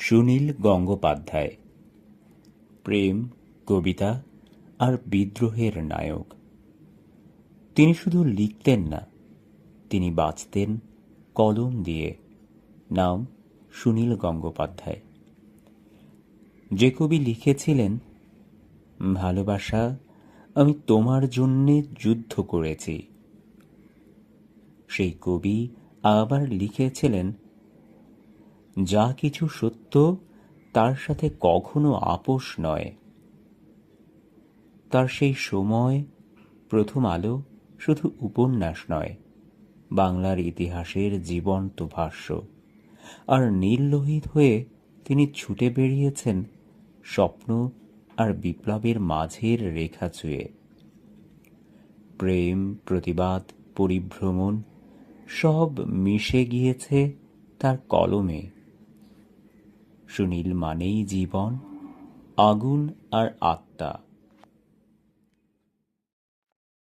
সুনীল গঙ্গোপাধ্যায়। প্রেম, কবিতা আর বিদ্রোহের নায়ক। তিনি শুধু লিখতেন না, তিনি বাঁচতেন কলম দিয়ে। নাম সুনীল গঙ্গোপাধ্যায়। যে কবি লিখেছিলেন, ভালোবাসা আমি তোমার জন্যে যুদ্ধ করেছি। সেই কবি আবার লিখেছিলেন যা কিছু সত্য, তার সাথে কখনো আপোষ নয়। তার সেই সময় প্রথম আলো শুধু উপন্যাস নয়, বাংলার ইতিহাসের জীবন্ত ভাষ্য। আর নীললোহিত হয়ে তিনি ছুটে বেরিয়েছেন স্বপ্ন আর বিপ্লবের মাঝের রেখা ছুঁয়ে। প্রেম, প্রতিবাদ, পরিভ্রমণ সব মিশে গিয়েছে তার কলমে। সুনীল মানেই জীবন আগুন আর আত্মা।